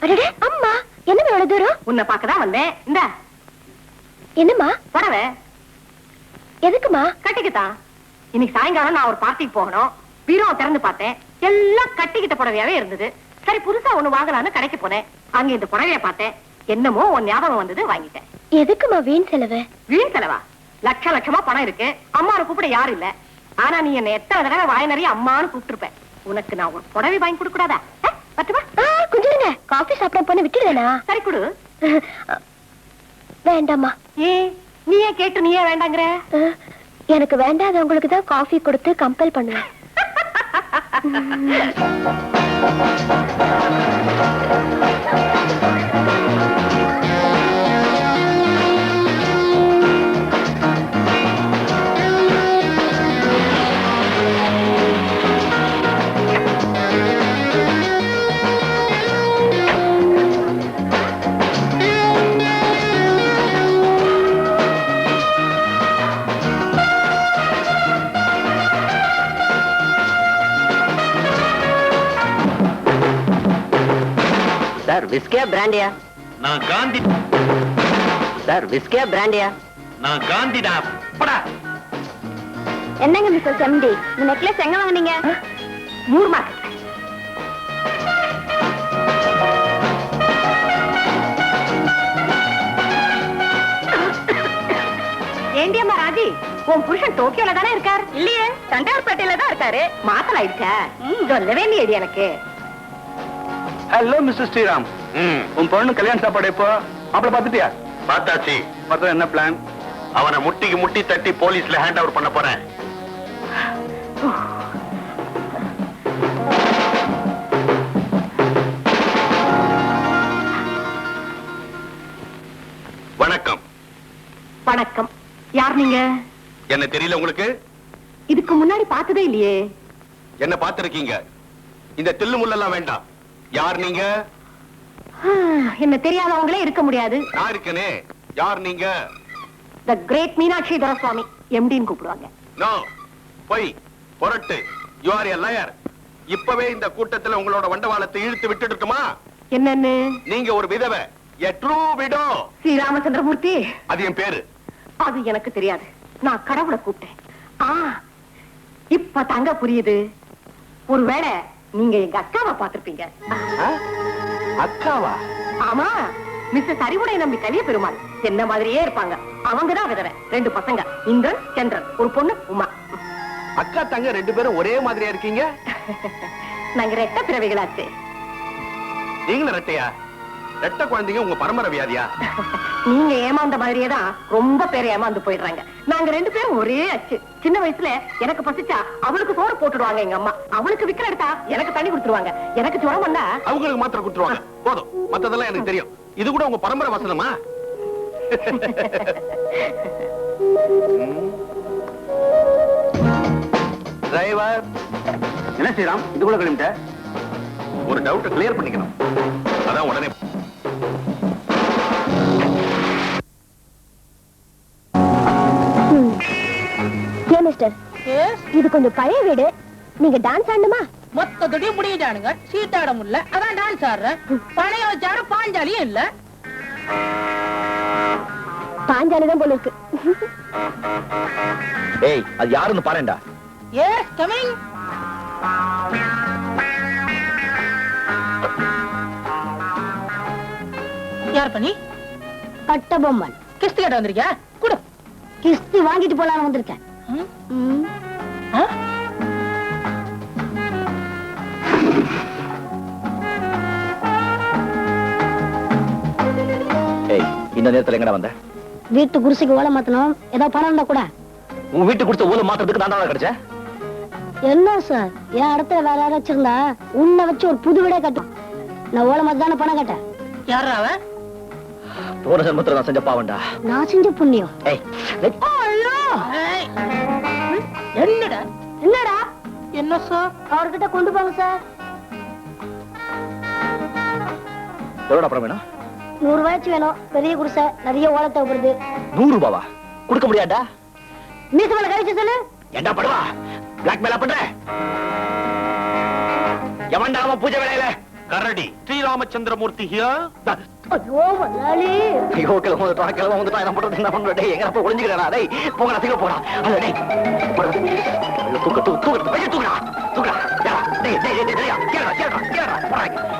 அடடே அம்மா என்னம்மா எவ்வளவு தூரம்? உன்னை பார்க்கதான் வந்தேன். இந்த. என்னம்மா? புடவை எதுக்குமா கட்டிக்கிட்டான் இன்னைக்கு சாயங்காலம் நான் ஒரு பார்ட்டிக்கு போகணும். பீரோ திறந்து பார்த்தேன். எல்லாம் கட்டிக்கிட்ட புடவையாவே இருந்தது. சரி புதுசா ஒண்ணு வாங்கலாம்னு கடைக்கு போனேன். அங்க இந்த புடவைய பார்த்தேன். என்னமோ உன் ஞாபகம் வந்தது வாங்கிட்டேன். எதுக்குமா வீண் செலவு? வீண் செலவா? லட்ச லட்சமா பணம் இருக்கு. அம்மாவை கூப்பிட யாரும் இல்ல. ஆனா நீ என்ன எத்தனை தடவை வாய் நிறைய அம்மான்னு கூப்பிட்டுருப்ப. உனக்கு நான் ஒரு புடவை வாங்கி கொடுக்க ஆ, கொஞ்சம் இருங்க காஃபி சாப்பிட போன விட்டுடுவேனா சரி கொடு. வேண்டாம்மா. ஏ நீ ஏன் கேட்டு நீ ஏன் வேண்டாங்கிற? எனக்கு வேண்டாதவங்களுக்கு தான் காஃபி கொடுத்து கம்பல் பண்ணுவேன். சார் விஸ்கியா பிராண்டியா? நான் காந்தி சார் விஸ்கியா பிராண்டியா? நான் காந்திடா படா. என்னங்க மிஸ்டர் செம்டி இந்த நெக்லஸ் எங்க வாங்குனீங்க? Moore market. ஏண்டியம்மா ராஜி? உன் புருஷன் டோக்கியோல தானே இருக்கார்? இல்லையே. தண்டார்பேட்டையில தான் இருக்காரு. மாத்தல ஆயிடுச்சா? சொல்லவே இல்லையடி எனக்கு. Hello mister Sriram. உன் பொண்ணு கல்யாண சாப்பாடு எப்போ? மாப்பிள பாத்துட்டியா பார்த்தாச்சு. மொத்தம் என்ன பிளான் அவனை முட்டிக்கு முட்டி தட்டி போலீஸ்ல ஹேண்ட் ஓவர் பண்ண போறேன். வணக்கம். வணக்கம். யார் நீங்க? என்ன தெரியல உங்களுக்கு? இதுக்கு முன்னாடி பார்த்ததே இல்லையே. என்ன பார்த்திருக்கீங்க? இந்த தில்லு முள்ளெல்லாம் வேண்டாம். யார் நீங்க? என்ன தெரியாதவங்களே இருக்க முடியாது. நான் இருக்கனே. யார் நீங்க? த கிரேட் மீனாட்சி சுவாமி எம்டின்னு கூப்பிடுவாங்க. நோ பொய் பொரட்டு. யூ ஆர் எ லயர் இப்பவே இந்த கூட்டத்துல உங்களோட வண்டவாளத்தை இழுத்து விட்டுட்டுமா என்னன்னு? நீங்க ஒரு விதவை a true widow Sri Ramachandramurthy அது என் பேரு. அது எனக்கு தெரியாது. நான் கடவுளை கூப்பிட்டேன். ஆ இப்ப தங்க புரியுது. ஒருவேளை நீங்க எங்க அக்காவை பார்த்திருப்பீங்க. அக்காவா? ஆமா மிஸ்ஸஸ் அறிவுடை நம்பி கலிய பெருமாள். என்ன மாதிரியே இருப்பாங்க. அவங்கதான் விதவை. ரெண்டு பசங்க. இந்திரன் சந்திரன். ஒரு பொண்ணு உமா. அக்கா தங்க ரெண்டு பேரும் ஒரே மாதிரியா இருக்கீங்க? நாங்க ரெட்ட பிறவிகளாச்சு. நீங்களும் ரெட்டையா? ரெட்ட குழந்தைங்க உங்க பரம்பரை வியாதியா? நீங்க ஏமாந்த மாதிரியே தான் ரொம்ப பேர் ஏமாந்து போயிடுறாங்க. நாங்க ரெண்டு பேரும் ஒரே அச்சு. சின்ன வயசுல எனக்கு பசிச்சா அவளுக்கு சோறு போட்டுடுவாங்க எங்க அம்மா. அவளுக்கு விக்கிற எடுத்தா எனக்கு தண்ணி கொடுத்துருவாங்க. எனக்கு ஜுரம் வந்தா அவங்களுக்கு மாத்திரம் கொடுத்துருவாங்க. போதும். மத்ததெல்லாம் எனக்கு தெரியும். இது கூட உங்க பரம்பரை வசனமா? டிரைவர். என்ன ஸ்ரீராம்? இது கூட கிளம்பிட்ட? ஒரு டவுட் கிளியர் பண்ணிக்கணும். அதான் உடனே இது கொஞ்சம் பழைய வீடு. நீங்க டான்ஸ் ஆடணுமா? மொத்தத்தையும் முடியிட்டானுங்க சீட்டாட முடியல. அதான் டான்ஸ் ஆடுறேன். பழைய வச்சாரு பாஞ்சாலியும் இல்ல. பாஞ்சாலி தான் போல இருக்கு. ஏய் அது யாருன்னு பாருடா எஸ் கமிங் யார் பண்ணி பட்ட பொம்மன் கிஸ்தி கட்ட வந்திருக்கியா? குடு. கிஸ்தி வாங்கிட்டு போலான்னு வந்திருக்கேன். இந்த நேரத்துல எங்கடா வந்த? வீட்டு குருசிக்கு ஓலை மாத்தணும். ஏதாவது பணம் இருந்தா கூட. உன் வீட்டு கொடுத்த ஊல மாத்துறதுக்கு நான் தான் கிடைச்சேன் என்ன சார்? என் இடத்துல வேற யாராச்சும் இருந்தா உன்னை வச்சு ஒரு புது வீடே கட்டும் நான் ஓலை மாத்த தானே பணம் கேட்டேன். யாரா அவன்? போன ஜென்மத்துல நான் செஞ்ச பாவண்டா நான் செஞ்ச புண்ணியம். என்னடா? என்னடா? என்ன சார்? அவர்கிட்ட கொண்டு போங்க சார். எவ்வளவு அப்புறம் வேணும்? நூறு ரூபாய்ச்சு வேணும் பெரிய குடிசை நிறைய ஓலை தேவைப்படுது நூறு ரூபாவா கொடுக்க முடியாதா மீசு மேல கழிச்சு சொல்லு ஏண்டா படுவா பிளாக் மேல பண்ற எவன்டா அவன் பூஜை வேலையில கரடி ஸ்ரீராமச்சந்திரமூர்த்தி ஹியர் ஐயோ முதலாளி ஐயோ கிளம்ப வந்துட்டான் கிளம்ப வந்துட்டான் என்ன பண்றது என்ன பண்றது டேய் எங்க போய் ஒளிஞ்சுக்கிறா டேய் போங்கடா சீக்கிரம் போடா அது டேய் போடா. ஐயோ, தூக்கு தூக்கு தூக்கு ஐயோ, தூக்குடா தூக்குடா யா, டேய் டேய் டேய் டேய் கேளடா கேளடா கேளடா போடா ஐயோ, டேய், போ. ஆ,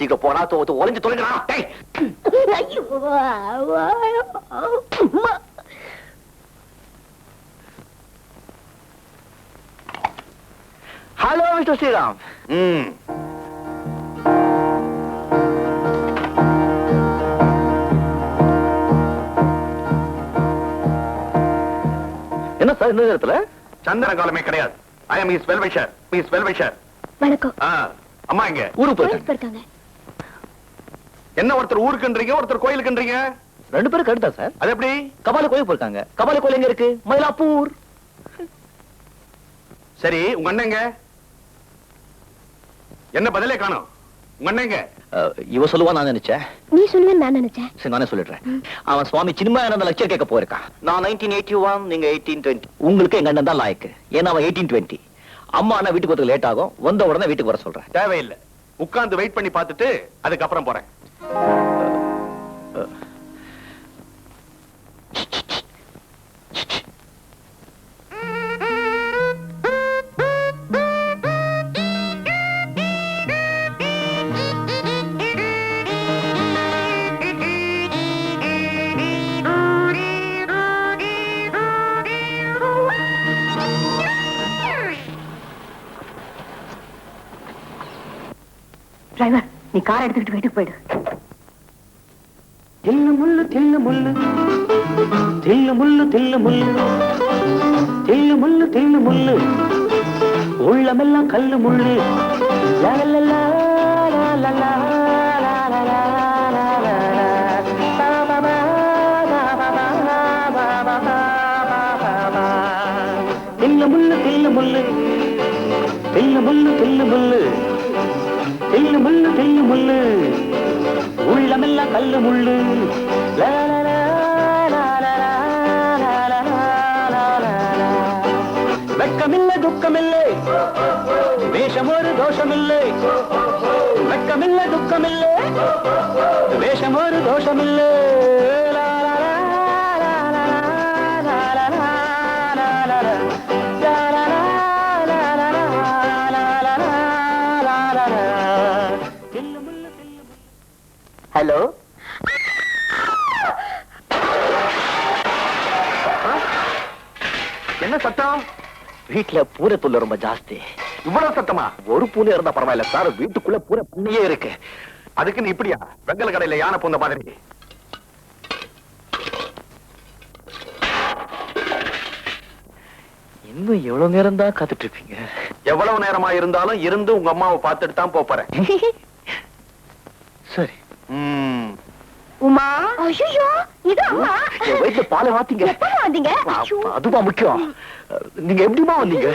சீக்கிரம் போடா தோ தோ, ஒளிஞ்சு தொலைங்கடா. Hello mister Sriram. ம். என்ன சார் இந்த நேரத்துல? சந்திர காலமே கிடையாது. I am is well wisher miss well wisher வணக்கம். அம்மா இங்க. ஊருக்கு போயிருக்காங்க என்ன ஒருத்தர் ஊருக்குன்றீங்க ஒருத்தர் கோயிலுக்குன்றீங்க? ரெண்டு பேரும் கடுத்தா சார்? அது எப்படி? கபாலி கோயில் போயிருக்காங்க. கபாலி கோயில் எங்க இருக்கு? மயிலாப்பூர். சரி உங்க அண்ணன் எங்க? என்ன பதிலே காணோம். உங்க அஹ், இவ சொல்லுவா நான் நினைச்சேன். நீ சொல்லுவேன்னு நான் நினைச்சேன். சரி நானே சொல்லிடுறேன். அவன் சுவாமி சின்மயானந்த லெக்சர் கேட்க போயிருக்கான் நான் நைன்டீன் எயிட்டி ஒன் நீங்க எயிட்டீன் டுவெண்ட்டி உங்களுக்கு எங்க அண்ணன் தான் லாய்க்கு. ஏன்னா அவன் எயிட்டீன் டுவெண்ட்டி அம்மா அண்ணா வீட்டுக்கு வரதுக்கு லேட் ஆகும். வந்த உடனே வீட்டுக்கு வர சொல்றேன். தேவையில்லை. உட்கார்ந்து வெயிட் பண்ணி பார்த்துட்டு அதுக்கப்புறம் போறேன். డ్రైవర్ నీ కార్ అడిగిట్టు బయటకు పోయాడు. தில்லு முள்ளு. தில்லு முள்ளு தில்லு முள்ளு. தில்லு முள்ளு தில்லு முள்ளு. உள்ளமெல்லாம் கல்லு முள்ளு. லா, லா, லா, லா, லா, லா, மெல்ல கல்லு முள்ளு. வெட்கமில்லை துக்கமில்லை. வேஷம் ஒரு தோஷமில்லை. வெட்கமில்லை துக்கமில்லை. வேஷம் ஒரு தோஷமில்லை. ஹலோ? என்ன சத்தம்? வீட்டுல பூரை தொல்லை ரொம்ப ஜாஸ்தி. இவ்வளவு சத்தமா? ஒரு பூனை இருந்தா பரவாயில்ல சார் வீட்டுக்குள்ள பூரை புண்ணியே இருக்கு. அதுக்குன்னு இப்படியா? வெங்கல கடையில யானை பூந்த மாதிரி. இன்னும் எவ்வளவு நேரம் தான் காத்துட்டு இருப்பீங்க? எவ்வளவு நேரமா இருந்தாலும் இருந்து உங்க அம்மாவை பார்த்துட்டு தான் போறேன். உமா? ஐயோ இது அம்மா. வயிற்றுல பாலை வாத்தீங்க எப்ப வந்தீங்க. அதுதான் முக்கியம். நீங்க எப்படிமா வந்தீங்க?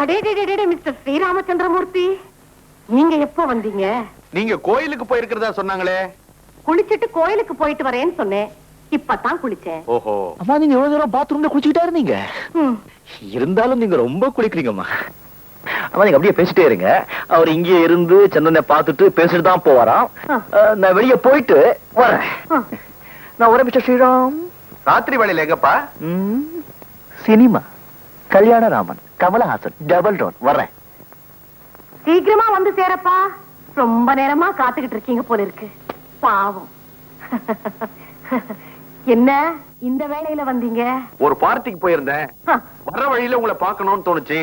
அடே டே, டே, டே, டே, மிஸ்டர் ஸ்ரீராமச்சந்திரமூர்த்தி. நீங்க எப்போ வந்தீங்க? நீங்க கோயிலுக்கு போயிருக்கிறதா சொன்னாங்களே. குளிச்சிட்டு கோயிலுக்கு போயிட்டு வரேன்னு சொன்னேன். இப்பதான் குளிச்சேன். ஓஹோ. அம்மா நீங்க எவ்வளவு நேரம் பாத்ரூம்ல குளிச்சுக்கிட்டா இருந்தீங்க. இருந்தாலும் நீங்க ரொம்ப குளிக்கிறீங்கம்மா. நீங்க அப்படியே பேசிட்டே இருங்க. அவர் இங்கே இருந்து சந்தனை பார்த்துட்டு பேசிட்டு தான் போவாராம். நான் வெளியே போயிட்டு வரேன். நான் மிஸ்டர் ஸ்ரீராம். ராத்திரி வேலையில எங்கப்பா? சினிமா. கல்யாண ராமன் கமலஹாசன் டபுள் டோன் வர்றேன் சீக்கிரமா வந்து சேரப்பா. ரொம்ப நேரமா காத்துக்கிட்டு இருக்கீங்க போல இருக்கு. பாவம். என்ன இந்த வேலையில வந்தீங்க? ஒரு பார்ட்டிக்கு போயிருந்தேன். வர்ற வழியில உங்களை பார்க்கணும்னு தோணுச்சு.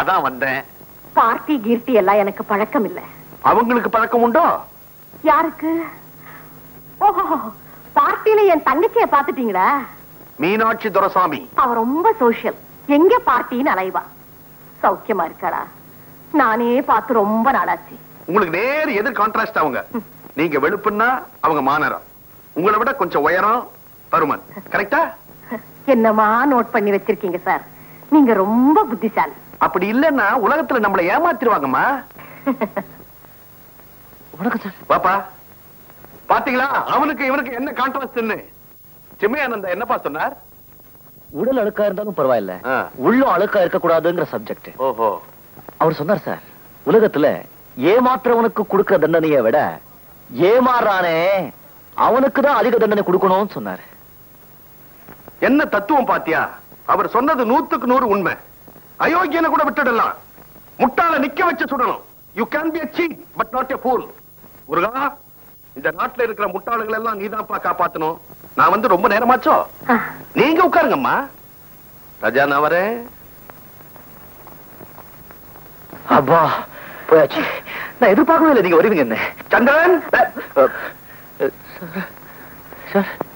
அதான் வந்தேன். பார்ட்டி கீர்த்தி எல்லாம் எனக்கு பழக்கம் இல்ல அவங்களுக்கு பழக்கம் உண்டோ? யாருக்கு? ஓஹோ பார்ட்டியில என் தங்கச்சிய பாத்துட்டீங்களா மீனாட்சி துரசாமி. அவ ரொம்ப சோஷியல் எங்க பார்ட்டின்னு அலைவா. சௌக்கியமா இருக்காளா? நானே பார்த்து ரொம்ப நாளாச்சு. உங்களுக்கு நேர் எதிர் கான்ட்ராஸ்ட் அவங்க? நீங்க வெளுப்புன்னா அவங்க மாநரம் உங்களை விட கொஞ்சம் உயரம் பருமன். கரெக்டா என்னமா நோட் பண்ணி வச்சிருக்கீங்க சார் நீங்க ரொம்ப புத்திசாலி. அப்படி இல்லன்னா உலகத்துல நம்மள ஏமாத்திருவாங்கம்மா. பாப்பா பாத்தீங்களா? அவனுக்கு இவனுக்கு என்ன கான்ட்ராஸ்ட்னு சிம்மையானந்த என்னப்பா சொன்னார்? உடல் அழுக்கா இருந்தாலும் பரவாயில்ல. ஆ. உள்ளம் அழுக்கா இருக்க கூடாதுங்கிற சப்ஜெக்ட் ஓஹோ. அவர் சொன்னார் சார் உலகத்துல ஏமாத்துறவனுக்கு கொடுக்கிற தண்டனையை விட ஏமாறானே அவனுக்கு தான் அதிக தண்டனை கொடுக்கணும்னு சொன்னாரு. என்ன தத்துவம் பாத்தியா? அவர் சொன்னது நூத்துக்கு நூறு உண்மை. அயோக்கியனை கூட விட்டுடலாம். முட்டாள நிக்க வச்சு சுடணும். You can be cheat but not a fool. Muruga இந்த நாட்டுல இருக்கிற முட்டாளுகள் எல்லாம் நீதான்ப்பா காப்பாத்தணும். நான் வந்து ரொம்ப நேரமாச்சோ? நீங்க உட்காருங்கம்மா. ராஜா நான் வரேன். அப்பா போயாச்சு. நான் எதிர்பார்க்கவே இல்லை நீங்க வருவீங்க என்ன? சந்திரன்!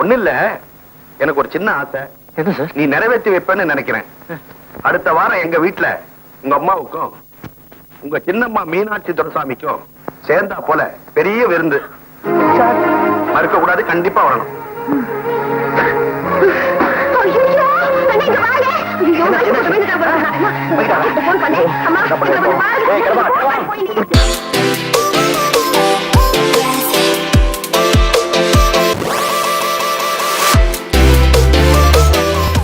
ஒண்ணு இல்ல எனக்கு ஒரு சின்ன ஆசை. என்ன சார்? நீ நிறைவேற்றி வைப்பேன்னு நினைக்கிறேன். அடுத்த வாரம் எங்க வீட்டுல உங்க அம்மாவுக்கும் உங்க சின்னம்மா மீனாட்சி துரசாமிக்கும் சேர்ந்தா போல பெரிய விருந்து. மறுக்க கூடாது கண்டிப்பா வரணும். அம்மா